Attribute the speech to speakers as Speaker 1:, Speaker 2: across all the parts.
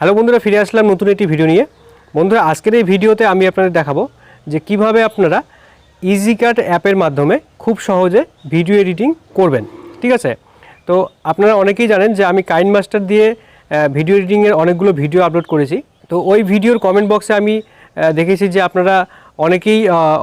Speaker 1: Hello বন্ধুরা, ফিরে আসলাম নতুন একটি ভিডিও নিয়ে। বন্ধুরা, আজকের এই ভিডিওতে আমি আপনাদের দেখাবো যে কীভাবে আপনারা ইজি কাট অ্যাপের মাধ্যমে খুব সহজে ভিডিও এডিটিং করবেন, ঠিক আছে? তো আপনারা অনেকেই জানেন যে আমি কাইন মাস্টার দিয়ে ভিডিও এডিটিংয়ের অনেকগুলো ভিডিও আপলোড করেছি। তো ওই ভিডিওর কমেন্ট বক্সে আমি দেখেছি যে আপনারা অনেকেই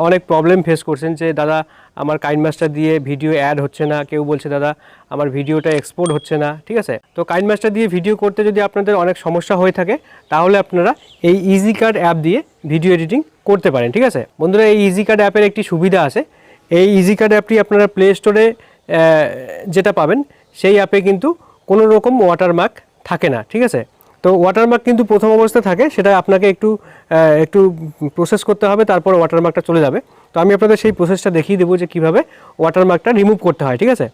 Speaker 1: অনেক প্রবলেম ফেস করছেন যে, দাদা, আমার কাইন মাস্টার দিয়ে ভিডিও অ্যাড হচ্ছে না। কেউ বলছে, দাদা আমার ভিডিওটা এক্সপোর্ট হচ্ছে না, ঠিক আছে? তো কাইন মাস্টার দিয়ে ভিডিও করতে যদি আপনাদের অনেক সমস্যা হয়ে থাকে, তাহলে আপনারা এই ইজি কার্ড অ্যাপ দিয়ে ভিডিও এডিটিং করতে পারেন, ঠিক আছে? বন্ধুরা, এই ইজি কার্ড অ্যাপের একটি সুবিধা আছে। এই ইজি কার্ড অ্যাপটি আপনারা প্লে স্টোরে যেটা পাবেন, সেই অ্যাপে কিন্তু কোনো রকম ওয়াটারমার্ক থাকে না, ঠিক আছে? তো ওয়াটারমার্ক কিন্তু প্রথম অবস্থায় থাকে, সেটা আপনাকে একটু একটু প্রসেস করতে হবে, তারপর ওয়াটারমার্কটা চলে যাবে। তো আমি আপনাদের সেই প্রসেসটা দেখিয়ে দেবো যে কীভাবে ওয়াটারমার্কটা রিমুভ করতে হয়, ঠিক আছে?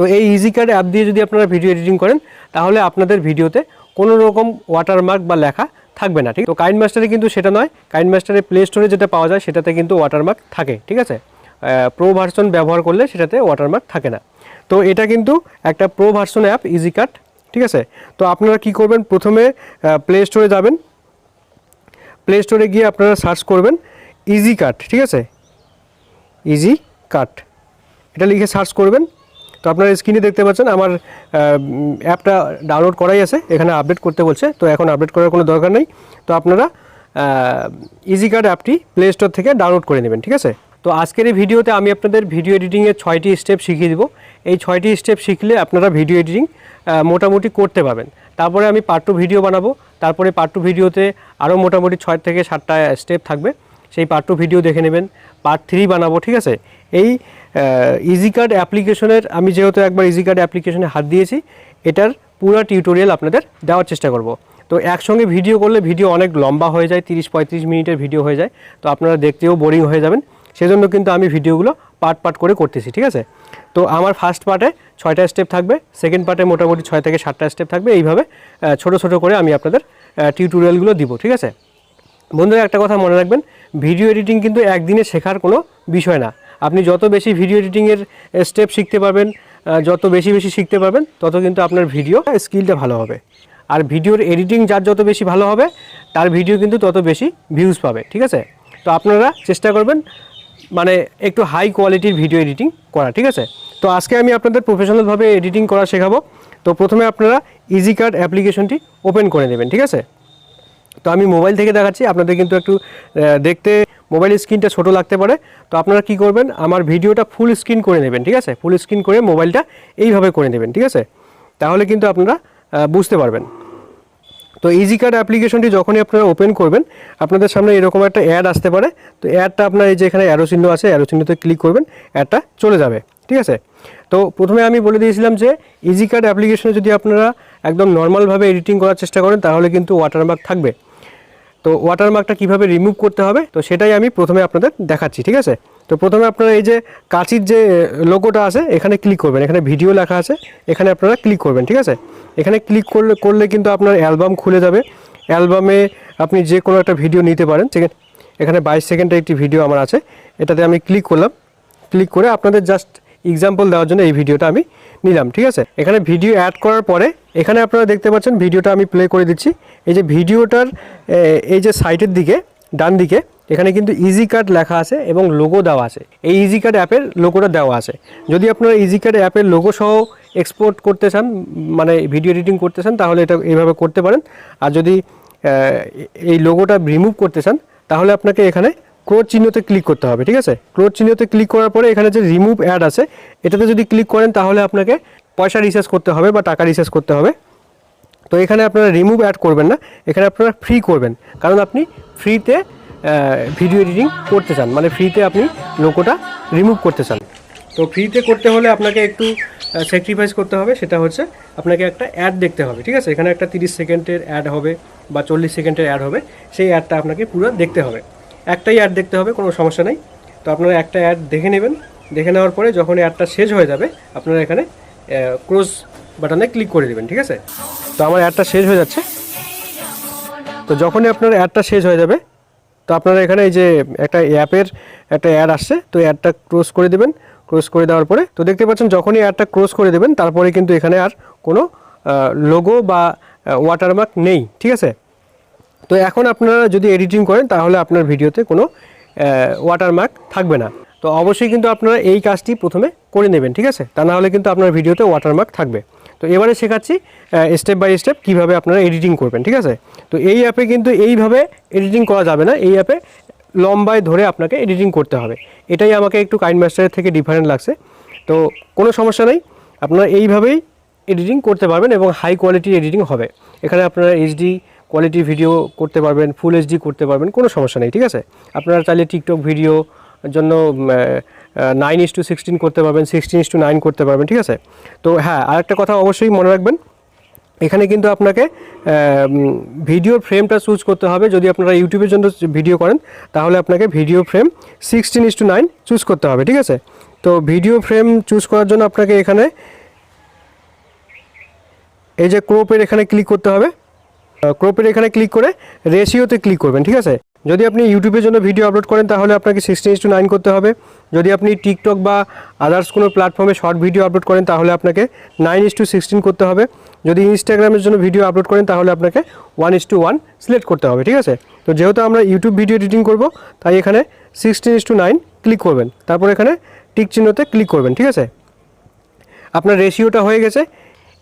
Speaker 1: তো এই ইজি কার্ড অ্যাপ দিয়ে যদি আপনারা ভিডিও এডিটিং করেন, তাহলে আপনাদের ভিডিওতে কোনো রকম ওয়াটারমার্ক বা লেখা থাকবে না, ঠিক তো কাইন মাস্টারে কিন্তু সেটা নয়। কাইন মাস্টারে প্লে স্টোরে যেটা পাওয়া যায়, সেটাতে কিন্তু ওয়াটারমার্ক থাকে, ঠিক আছে? প্রো ভার্সন ব্যবহার করলে সেটাতে ওয়াটারমার্ক থাকে না। তো এটা কিন্তু একটা pro version app easy cut ঠিক আছে? তো আপনারা কি করবেন? প্রথমে প্লে স্টোরে যাবেন। প্লে স্টোরে গিয়ে আপনারা সার্চ করবেন ইজি কাট ঠিক আছে? ইজি কাট এটা লিখে সার্চ করবেন। তো আপনারা স্ক্রিনে দেখতে পাচ্ছেন, আমার অ্যাপটা ডাউনলোড করাই আছে, এখানে আপডেট করতে বলছে, তো এখন আপডেট করার কোনো দরকার নেই। তো আপনারা ইজি কার্ড অ্যাপটি প্লে স্টোর থেকে ডাউনলোড করে নেবেন, ঠিক আছে? তো আজকের এই ভিডিওতে আমি আপনাদের ভিডিও এডিটিংয়ের ছয়টি স্টেপ শিখিয়ে দিব। এই ছয়টি স্টেপ শিখলে আপনারা ভিডিও এডিটিং মোটামুটি করতে পারবেন। তারপরে আমি পার্ট টু ভিডিও বানাবো। তারপরে পার্ট টু ভিডিওতে আরও মোটামুটি ছয় থেকে সাতটা স্টেপ থাকবে। সেই পার্ট টু ভিডিও দেখে নেবেন। পার্ট থ্রি বানাবো, ঠিক আছে? এই ইজি কার্ড অ্যাপ্লিকেশনের আমি যেহেতু একবার ইজি কার্ড অ্যাপ্লিকেশনে হাত দিয়েছি, এটার পুরো টিউটোরিয়াল আপনাদের দেওয়ার চেষ্টা করব। তো একসঙ্গে ভিডিও করলে ভিডিও অনেক লম্বা হয়ে যায়, তিরিশ পঁয়ত্রিশ মিনিটের ভিডিও হয়ে যায়, তো আপনারা দেখতেও বোরিং হয়ে যাবেন। সেজন্য কিন্তু আমি ভিডিওগুলো পার্ট পার্ট করে করতেছি, ঠিক আছে? তো আমার ফার্স্ট পার্টে ছয়টা স্টেপ থাকবে সেকেন্ড পার্টে মোটামুটি ছয় থেকে সাতটা স্টেপ থাকবে, এইভাবে ছোট ছোট করে আমি আপনাদের টিউটোরিয়ালগুলো দিব, ঠিক আছে? বন্ধুরা, একটা কথা মনে রাখবেন ভিডিও এডিটিং কিন্তু একদিনে শেখার কোনো বিষয় না। আপনি যত বেশি ভিডিও এডিটিংয়ের স্টেপ শিখতে পারবেন যত বেশি বেশি শিখতে পারবেন, তত কিন্তু আপনার ভিডিও স্কিলটা ভালো হবে। আর ভিডিওর এডিটিং যার যত বেশি ভালো হবে, তার ভিডিও কিন্তু তত বেশি ভিউজ পাবে, ঠিক আছে? তো আপনারা চেষ্টা করবেন মানে একটু হাই কোয়ালিটির ভিডিও এডিটিং করা, ঠিক আছে? তো আজকে আমি আপনাদের প্রফেশনালভাবে এডিটিং করা শেখাবো। তো প্রথমে আপনারা ইজি কার্ড অ্যাপ্লিকেশনটি ওপেন করে নেবেন, ঠিক আছে? তো আমি মোবাইল থেকে দেখাচ্ছি, আপনাদের কিন্তু একটু দেখতে মোবাইল স্ক্রিনটা ছোট লাগতে পারে। তো আপনারা কি করবেন, আমার ভিডিওটা ফুল স্ক্রিন করে নেবেন, ঠিক আছে? ফুল স্ক্রিন করে মোবাইলটা এইভাবে করে নেবেন, ঠিক আছে? তাহলে কিন্তু আপনারা বুঝতে পারবেন। তো ইজি কার্ড অ্যাপ্লিকেশনটি যখনই আপনারা ওপেন করবেন, আপনাদের সামনে এরকম একটা অ্যাড আসতে পারে। তো অ্যাডটা আপনার এই যে এখানে অ্যারো চিহ্ন আছে অ্যারো চিহ্নতে ক্লিক করবেন অ্যাডটা চলে যাবে, ঠিক আছে? তো প্রথমে আমি বলে দিয়েছিলাম যে ইজি কার্ড অ্যাপ্লিকেশনে যদি আপনারা একদম নর্মালভাবে এডিটিং করার চেষ্টা করেন, তাহলে কিন্তু ওয়াটারমার্ক থাকবে। তো ওয়াটারমার্কটা কীভাবে রিমুভ করতে হবে, তো সেটাই আমি প্রথমে আপনাদের দেখাচ্ছি, ঠিক আছে? তো প্রথমে আপনারা এই যে কাঁচির যে লোগোটা আছে, এখানে ক্লিক করবেন। এখানে ভিডিও লেখা আছে, এখানে আপনারা ক্লিক করবেন, ঠিক আছে? এখানে ক্লিক করলে করলে কিন্তু আপনার অ্যালবাম খুলে যাবে। অ্যালবামে আপনি যে কোনো একটা ভিডিও নিতে পারেন সেখানে এখানে বাইশ সেকেন্ডের একটি ভিডিও আমার আছে। এটাতে আমি ক্লিক করলাম। ক্লিক করে আপনাদের জাস্ট এক্সাম্পল দেওয়ার জন্য এই ভিডিওটা আমি নিলাম, ঠিক আছে? এখানে ভিডিও অ্যাড করার পরে, এখানে আপনারা দেখতে পাচ্ছেন ভিডিওটা আমি প্লে করে দিচ্ছি। এই যে ভিডিওটার এই যে সাইটের দিকে, ডান দিকে, এখানে কিন্তু ইজি কার্ড লেখা আছে এবং লোগো দেওয়া আছে। এই ইজি কার্ড অ্যাপের লোগোটা দেওয়া আছে। যদি আপনারা ইজি কার্ড অ্যাপের লোগো সহ এক্সপোর্ট করতে চান মানে ভিডিও এডিটিং করতে চান, তাহলে এটা এইভাবে করতে পারেন। আর যদি এই লোগোটা রিমুভ করতে চান, তাহলে আপনাকে এখানে ক্রোড চিহ্নতে ক্লিক করতে হবে, ঠিক আছে? ক্রোড চিহ্নতে ক্লিক করার পরে এখানে যে রিমুভ অ্যাড আছে, এটাতে যদি ক্লিক করেন তাহলে আপনাকে পয়সা রিচার্জ করতে হবে বা টাকা রিচার্জ করতে হবে। তো এখানে আপনারা রিমুভ অ্যাড করবেন না, এখানে আপনারা ফ্রি করবেন। কারণ আপনি ফ্রিতে ভিডিও এডিটিং করতে চান মানে ফ্রিতে আপনি লোকোটা রিমুভ করতে চান। তো ফ্রিতে করতে হলে আপনাকে একটু স্যাক্রিফাইস করতে হবে, সেটা হচ্ছে আপনাকে একটা অ্যাড দেখতে হবে, ঠিক আছে? এখানে একটা তিরিশ সেকেন্ডের অ্যাড হবে বা চল্লিশ সেকেন্ডের অ্যাড হবে, সেই অ্যাডটা আপনাকে পুরো দেখতে হবে। একটাই অ্যাড দেখতে হবে, কোনো সমস্যা নেই। তো আপনারা একটা অ্যাড দেখে নেবেন। দেখে নেওয়ার পরে যখন অ্যাডটা শেষ হয়ে যাবে, আপনারা এখানে ক্লোজ বাটনে ক্লিক করে দেবেন ঠিক আছে? তো আমার অ্যাডটা শেষ হয়ে যাচ্ছে। তো যখনই আপনার অ্যাডটা শেষ হয়ে যাবে, তো আপনারা এখানে এই যে একটা অ্যাপের একটা অ্যাড আসছে, তো অ্যাডটা ক্লোজ করে দেবেন। ক্লোজ করে দেওয়ার পরে, তো দেখতে পাচ্ছেন যখনই অ্যাডটা ক্লোজ করে দেবেন, তারপরে কিন্তু এখানে আর কোনো লোগো বা ওয়াটারমার্ক নেই, ঠিক আছে? তো এখন আপনারা যদি এডিটিং করেন, তাহলে আপনার ভিডিওতে কোনো ওয়াটারমার্ক থাকবে না। তো অবশ্যই কিন্তু আপনারা এই কাজটি প্রথমে করে নেবেন, ঠিক আছে? তা নাহলে কিন্তু আপনার ভিডিওতে ওয়াটারমার্ক থাকবে। তো এবারে শেখাচ্ছি স্টেপ বাই স্টেপ কীভাবে আপনারা এডিটিং করবেন, ঠিক আছে? তো এই অ্যাপে কিন্তু এইভাবে এডিটিং করা যাবে না। এই অ্যাপে লম্বায় ধরে আপনাকে এডিটিং করতে হবে। এটাই আমাকে একটু কাইন মাস্টারের থেকে ডিফারেন্ট লাগছে। তো কোনো সমস্যা নেই। আপনারা এইভাবেই এডিটিং করতে পারবেন এবং হাই কোয়ালিটির এডিটিং হবে। এখানে আপনারা এইচডি কোয়ালিটি ভিডিও করতে পারবেন ফুল এইচডি করতে পারবেন, কোনো সমস্যা নেই, ঠিক আছে? আপনারা চাইলে টিকটক ভিডিও জন্য নাইন ইস টু সিক্সটিন করতে পারবেন সিক্সটিন ইস টু নাইন করতে পারবেন, ঠিক আছে? তো হ্যাঁ আরেকটা কথা অবশ্যই মনে রাখবেন, এখানে কিন্তু আপনাকে ভিডিওর ফ্রেমটা চুজ করতে হবে। যদি আপনারা ইউটিউবের জন্য ভিডিও করেন, তাহলে আপনাকে video frame sixteen is to nine choose করতে হবে, ঠিক আছে? তো ভিডিও ফ্রেম চুজ করার জন্য আপনাকে এখানে, এই যে ক্রোপের এখানে ক্লিক করতে হবে। ক্রোপের এখানে ক্লিক করে রেশিওতে ক্লিক করবেন, ঠিক আছে? যদি আপনি ইউটিউবের জন্য ভিডিও আপলোড করেন, তাহলে আপনাকে সিক্সটিন টু নাইন করতে হবে। যদি আপনি টিকটক বা আদার্স কোনো প্ল্যাটফর্মে শর্ট ভিডিও আপলোড করেন, তাহলে আপনাকে নাইন ইস টু সিক্সটিন করতে হবে। যদি ইনস্টাগ্রামের জন্য ভিডিও আপলোড করেন, তাহলে আপনাকে one is to one select করতে হবে, ঠিক আছে? তো যেহেতু আমরা ইউটিউব ভিডিও এডিটিং করব, তাই এখানে sixteen is to nine click করবেন। তারপর এখানে টিক চিহ্নতে ক্লিক করবেন, ঠিক আছে? আপনার রেশিওটা হয়ে গেছে।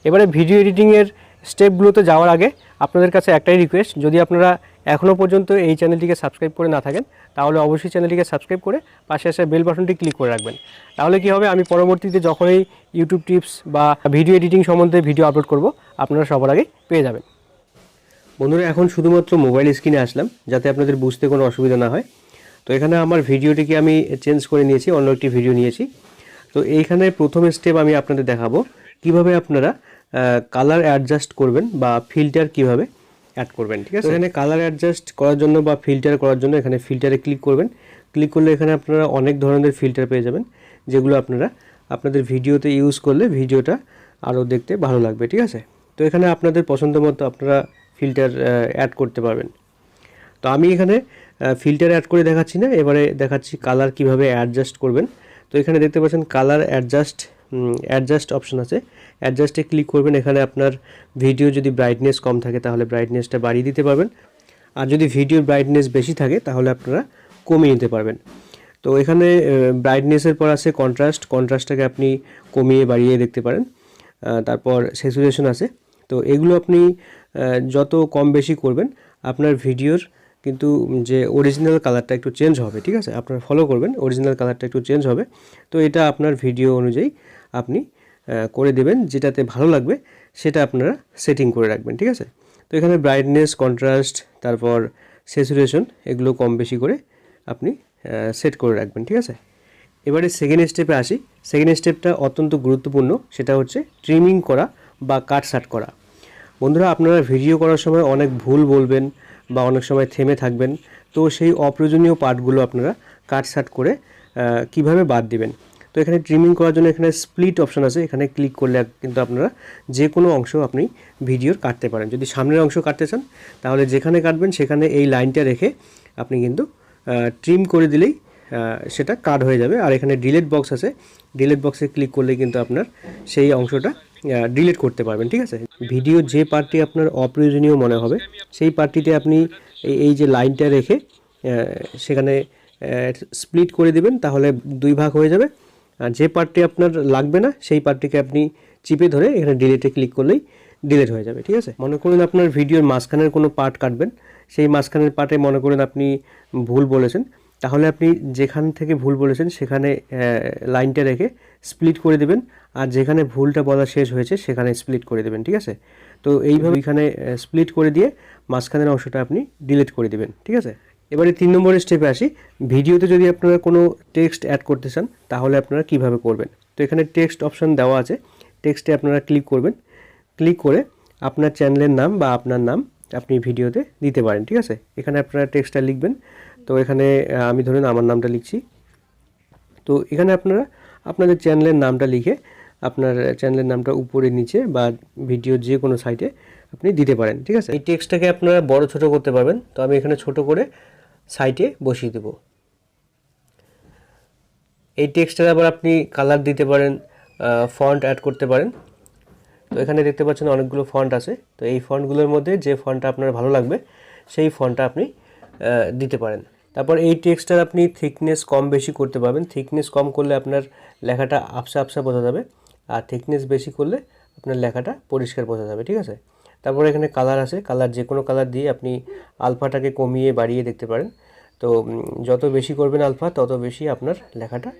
Speaker 1: এবারে ভিডিও এডিটিংয়ের স্টেপগুলোতে যাওয়ার আগে আপনাদের কাছে একটাই রিকোয়েস্ট যদি আপনারা এখনও পর্যন্ত এই চ্যানেলটিকে সাবস্ক্রাইব করে না থাকেন, তাহলে অবশ্যই চ্যানেলটিকে সাবস্ক্রাইব করে পাশে আসে বেল বাটনটি ক্লিক করে রাখবেন। তাহলে কি হবে, আমি পরবর্তীতে যখনই ইউটিউব টিপস বা ভিডিও এডিটিং সম্বন্ধে ভিডিও আপলোড করব, আপনারা সবার আগে পেয়ে যাবেন। বন্ধুরা, এখন শুধুমাত্র মোবাইল স্ক্রিনে আসলাম, যাতে আপনাদের বুঝতে কোনো অসুবিধা না হয়। তো এখানে আমার ভিডিওটিকে আমি চেঞ্জ করে নিয়েছি, অন্য একটি ভিডিও নিয়েছি। তো এইখানে প্রথম স্টেপ আমি আপনাদের দেখাবো, কীভাবে আপনারা কালার অ্যাডজাস্ট করবেন বা ফিল্টার কীভাবে অ্যাড করবেন ঠিক আছে? এখানে কালার অ্যাডজাস্ট করার জন্য বা ফিল্টার করার জন্য এখানে ফিল্টারে ক্লিক করবেন। ক্লিক করলে এখানে আপনারা অনেক ধরনের ফিল্টার পেয়ে যাবেন যেগুলো আপনারা আপনাদের ভিডিওতে ইউজ করলে ভিডিওটা আরও দেখতে ভালো লাগবে ঠিক আছে? তো এখানে আপনাদের পছন্দ মতো আপনারা ফিল্টার অ্যাড করতে পারবেন। তো আমি এখানে ফিল্টার অ্যাড করে দেখাচ্ছি না এবারে দেখাচ্ছি কালার কীভাবে অ্যাডজাস্ট করবেন। তো এখানে দেখতে পাচ্ছেন কালার অ্যাডজাস্ট অ্যাডজাস্ট অপশন আছে। অ্যাডজাস্টে ক্লিক করবেন, এখানে আপনার ভিডিও যদি ব্রাইটনেস কম থাকে, তাহলে ব্রাইটনেসটা বাড়িয়ে দিতে পারবেন। আর যদি ভিডিওর ব্রাইটনেস বেশি থাকে, তাহলে আপনারা কমিয়ে নিতে পারবেন। তো এখানে ব্রাইটনেসের পর আছে কন্ট্রাস্ট কন্ট্রাস্টটাকে আপনি কমিয়ে বাড়িয়ে দেখতে পারেন। তারপর স্যাচুরেশন আছে। তো এগুলো আপনি যত কম বেশি করবেন, আপনার ভিডিওর কিন্তু যে অরিজিনাল কালারটা একটু চেঞ্জ হবে, ঠিক আছে? আপনার ফলো করবেন অরিজিনাল কালারটা একটু চেঞ্জ হবে। তো এটা আপনার ভিডিও অনুযায়ী আপনি করে দেবেন, যেটাতে ভালো লাগবে, সেটা আপনারা সেটিং করে রাখবেন, ঠিক আছে? তো এখানে ব্রাইটনেস কন্ট্রাস্ট তারপর স্যাচুরেশন এগুলো কম বেশি করে আপনি সেট করে রাখবেন, ঠিক আছে? এবারে সেকেন্ড স্টেপে আসি। সেকেন্ড স্টেপটা অত্যন্ত গুরুত্বপূর্ণ, সেটা হচ্ছে ট্রিমিং করা বা কাট সাট করা। বন্ধুরা, আপনারা ভিডিও করার সময় অনেক ভুল বলবেন বা অনেক সময় থেমে থাকবেন, তো সেই অপ্রয়োজনীয় পার্টগুলো আপনারা কাট সাট করে কীভাবে বাদ দিবেন? এখানে ট্রিমিং করার জন্য এখানে স্প্লিট অপশন আছে। এখানে ক্লিক করলে কিন্তু আপনারা যে কোনো অংশ আপনি ভিডিওর কাটতে পারেন। যদি সামনের অংশ কাটতে চান, তাহলে যেখানে কাটবেন সেখানে এই লাইনটা রেখে আপনি কিন্তু ট্রিম করে দিলেই সেটা কাট হয়ে যাবে। আর এখানে ডিলেট বক্স আছে। ডিলেট বক্সে ক্লিক করলে কিন্তু আপনার সেই অংশটা ডিলিট করতে পারবেন, ঠিক আছে? ভিডিও যে পার্টটি আপনার অপ্রয়োজনীয় মনে হবে, সেই পার্টটিতে আপনি এই যে লাইনটা রেখে সেখানে স্প্লিট করে দিবেন, তাহলে দুই ভাগ হয়ে যাবে। আর যে পার্টটি আপনার লাগবে না, সেই পার্টটিকে আপনি চিপে ধরে এখানে ডিলেটে ক্লিক করলেই ডিলেট হয়ে যাবে, ঠিক আছে? মনে করুন আপনার ভিডিওর মাঝখানের কোনো পার্ট কাটবেন, সেই মাঝখানের পার্টে মনে করেন আপনি ভুল বলেছেন, তাহলে আপনি যেখান থেকে ভুল বলেছেন সেখানে লাইনটা রেখে স্প্লিট করে দেবেন, আর যেখানে ভুলটা বলা শেষ হয়েছে সেখানে স্প্লিট করে দেবেন, ঠিক আছে? তো এইভাবে এখানে স্প্লিট করে দিয়ে মাঝখানের অংশটা আপনি ডিলিট করে দেবেন, ঠিক আছে? এবারে তিন নম্বরের স্টেপে আসি। ভিডিওতে যদি আপনারা কোনো টেক্সট অ্যাড করতে চান, তাহলে আপনারা কীভাবে করবেন? তো এখানে টেক্সট অপশান দেওয়া আছে। টেক্সটে আপনারা ক্লিক করবেন। ক্লিক করে আপনার চ্যানেলের নাম বা আপনার নাম আপনি ভিডিওতে দিতে পারেন, ঠিক আছে? এখানে আপনারা টেক্সটটা লিখবেন। তো এখানে আমি ধরুন আমার নামটা লিখছি। তো এখানে আপনারা আপনাদের চ্যানেলের নামটা লিখে আপনার চ্যানেলের নামটা উপরে, নিচে বা ভিডিও যে কোনো সাইটে আপনি দিতে পারেন, ঠিক আছে? এই টেক্সটটাকে আপনারা বড়, ছোট করতে পারবেন। তো আমি এখানে ছোট করে সাইটে বসিয়ে দেব। এই টেক্সটের আবার আপনি কালার দিতে পারেন ফন্ট অ্যাড করতে পারেন। তো এখানে দেখতে পাচ্ছেন অনেকগুলো ফন্ট আছে। তো এই ফন্টগুলোর মধ্যে যে ফন্টটা আপনার ভালো লাগবে, সেই ফন্টটা আপনি দিতে পারেন। তারপর এই টেক্সটার আপনি থিকনেস কম বেশি করতে পারবেন। থিকনেস কম করলে আপনার লেখাটা আপসা আপসা বোঝা যাবে। আর থিকনেস বেশি করলে আপনার লেখাটা পরিষ্কার বোঝা যাবে, ঠিক আছে? তারপর এখানে কালার আছে। কালার যে কোনো কালার দিয়ে আপনি আলফাটাকে কমিয়ে বাড়িয়ে দেখতে পারেন। তো যত বেশি করবেন আলফা, তত বেশি আপনার লেখাটা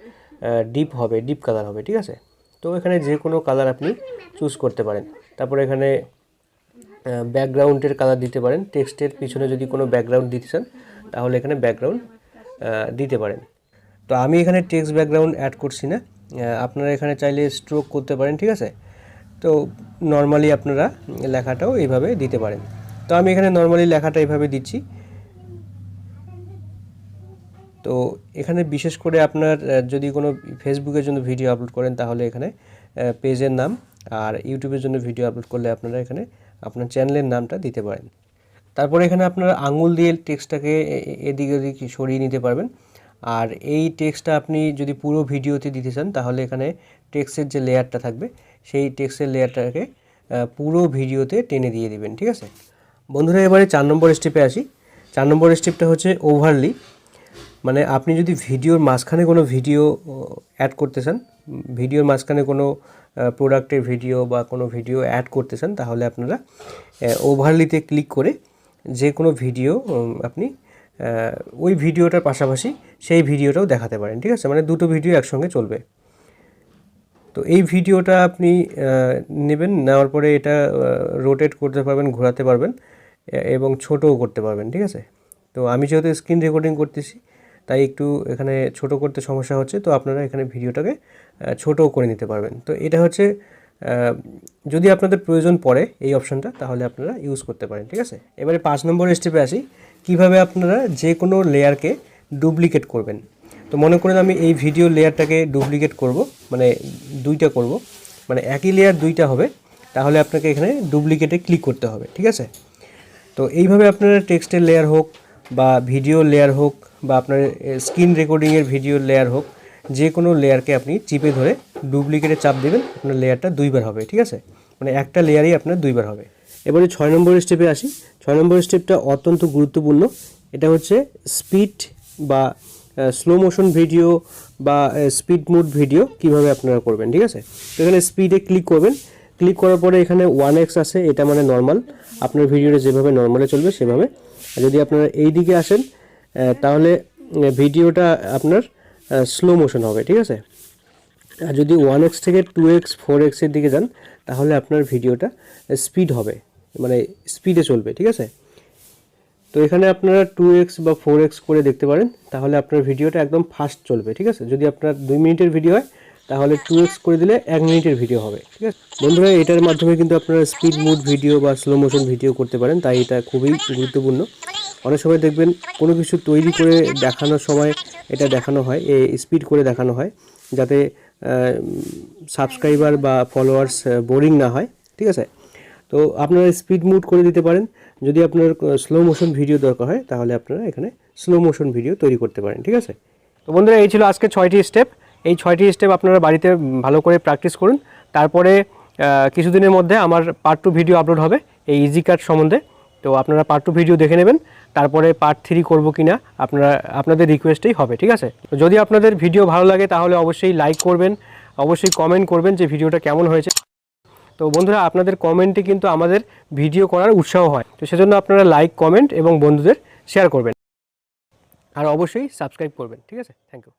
Speaker 1: ডিপ হবে ডিপ কালার হবে, ঠিক আছে? তো এখানে যে কোনো কালার আপনি চুজ করতে পারেন। তারপর এখানে ব্যাকগ্রাউন্ডের কালার দিতে পারেন। টেক্সটের পিছনে যদি কোনো ব্যাকগ্রাউন্ড দিতে চান, তাহলে এখানে ব্যাকগ্রাউন্ড দিতে পারেন। তো আমি এখানে টেক্সট ব্যাকগ্রাউন্ড অ্যাড করছি না। আপনারা এখানে চাইলে স্ট্রোক করতে পারেন, ঠিক আছে? তো নর্মালি আপনারা লেখাটাও এইভাবে দিতে পারেন। তো আমি এখানে নর্মালি লেখাটা এইভাবে দিচ্ছি। তো এখানে বিশেষ করে আপনার যদি কোনো ফেসবুকের জন্য ভিডিও আপলোড করেন, তাহলে এখানে পেজের নাম আর ইউটিউবের জন্য ভিডিও আপলোড করলে আপনারা এখানে আপনার চ্যানেলের নামটা দিতে পারেন। তারপরে এখানে আপনারা আঙুল দিয়ে টেক্সটটাকে এদিকে ওদিকে সরিয়ে নিতে পারবেন। আর এই টেক্সটটা আপনি যদি পুরো ভিডিওতে দিতে চান, তাহলে এখানে টেক্সটের যে লেয়ারটা থাকবে সেই টেক্সটের লেয়ারটাকে পুরো ভিডিওতে টেনে দিয়ে দিবেন, ঠিক আছে? বন্ধুরা, এবারে চার নম্বর স্টেপে আসি। চার নম্বর স্টেপটা হচ্ছে ওভারলি মানে আপনি যদি ভিডিওর মাঝখানে কোনো ভিডিও অ্যাড করতে চান, ভিডিওর মাঝখানে কোনো প্রোডাক্টের ভিডিও বা কোনো ভিডিও অ্যাড করতে চান, তাহলে আপনারা ওভারলিতে ক্লিক করে যে কোনো ভিডিও আপনি ওই ভিডিওটার পাশাপাশি সেই ভিডিওটাও দেখাতে পারেন, ঠিক আছে? মানে দুটো ভিডিও একসঙ্গে চলবে। তো এই ভিডিওটা আপনি নেবেন, নেওয়ার পরে এটা রোটেট করতে পারবেন, ঘোরাতে পারবেন এবং ছোটও করতে পারবেন, ঠিক আছে? তো আমি যেহেতু স্ক্রিন রেকর্ডিং করতেছি, তাই একটু এখানে ছোট করতে সমস্যা হচ্ছে, তো আপনারা এখানে ভিডিওটাকে ছোটও করে নিতে পারবেন। তো এটা হচ্ছে যদি আপনাদের প্রয়োজন পড়ে এই অপশনটা তাহলে আপনারা ইউজ করতে পারেন, ঠিক আছে? এবারে পাঁচ নম্বর স্টেপে আসি, কীভাবে আপনারা যে কোনো লেয়ারকে ডুপ্লিকেট করবেন। তো মনে করেন আমি এই ভিডিও লেয়ারটাকে ডুপ্লিকেট করব মানে দুইটা করব মানে একই লেয়ার দুইটা হবে, তাহলে আপনাকে এখানে ডুপ্লিকেটে ক্লিক করতে হবে, ঠিক আছে? তো এইভাবে আপনারা টেক্সটের লেয়ার হোক বা ভিডিও লেয়ার হোক বা আপনার স্ক্রিন রেকর্ডিংয়ের ভিডিও লেয়ার হোক, যে কোনো লেয়ারকে আপনি চিপে ধরে ডুপ্লিকেটে চাপ দেবেন, আপনার লেয়ারটা দুইবার হবে, ঠিক আছে? মানে একটা লেয়ারই আপনার দুইবার হবে। এবারে ছয় নম্বর স্টেপে আসি। ছয় নম্বর স্টেপটা অত্যন্ত গুরুত্বপূর্ণ। এটা হচ্ছে স্পিড বা স্লো মোশন ভিডিও বা স্পিড মুড ভিডিও কীভাবে আপনারা করবেন, ঠিক আছে? তো এখানে স্পিডে ক্লিক করবেন। ক্লিক করার পরে এখানে ওয়ান এক্স আছে, এটা মানে নর্মাল আপনার ভিডিওটা যেভাবে নর্মালে চলবে, সেভাবে। যদি আপনারা এই দিকে আসেন তাহলে ভিডিওটা আপনার স্লো মোশন হবে, ঠিক আছে? আর যদি ওয়ান এক্স থেকে টু এক্স ফোর এক্সের দিকে যান, তাহলে আপনার ভিডিওটা স্পিড হবে। মানে স্পিডে চলবে, ঠিক আছে? তো এখানে আপনারা টু এক্স বা ফোর এক্স করে দেখতে পারেন, তাহলে আপনার ভিডিওটা একদম ফাস্ট চলবে, ঠিক আছে? যদি আপনার দুই মিনিটের ভিডিও হয়, তাহলে টু এক্স করে দিলে এক মিনিটের ভিডিও হবে, ঠিক আছে? বন্ধুরা, এটার মাধ্যমে কিন্তু আপনারা স্পিড মুড ভিডিও বা স্লো মোশন ভিডিও করতে পারেন, তাই এটা খুবই গুরুত্বপূর্ণ। অনেক সময় দেখবেন কোনো কিছু তৈরি করে দেখানোর সময় এটা দেখানো হয়, এ স্পিড করে দেখানো হয়, যাতে সাবস্ক্রাইবার বা ফলোয়ার্স বোরিং না হয়, ঠিক আছে? তো আপনারা স্পিড মুড করে দিতে পারেন। যদি আপনার স্লো মোশন ভিডিও দরকার হয়, তাহলে আপনারা এখানে স্লো মোশন ভিডিও তৈরি করতে পারেন, ঠিক আছে? তো বন্ধুরা, এই ছিল আজকে ছয়টি স্টেপ এই ছয়টি স্টেপ আপনারা বাড়িতে ভালো করে প্র্যাকটিস করুন। তারপরে কিছুদিনের মধ্যে আমার পার্ট টু ভিডিও আপলোড হবে, এই ইজি কাট সম্বন্ধে। তো আপনারা পার্ট টু ভিডিও দেখে নেবেন। তারপরে পার্ট থ্রি করব কি না আপনারা, আপনাদের রিকোয়েস্টেই হবে, ঠিক আছে? তো যদি আপনাদের ভিডিও ভালো লাগে, তাহলে অবশ্যই লাইক করবেন। অবশ্যই কমেন্ট করবেন যে ভিডিওটা কেমন হয়েছে। তো বন্ধুরা, আপনাদের কমেন্টে কিন্তু আমাদের ভিডিও করার উৎসাহ হয়। তো সেজন্য আপনারা লাইক কমেন্ট এবং বন্ধুদের শেয়ার করবেন। আর অবশ্যই সাবস্ক্রাইব করবেন, ঠিক আছে? Thank you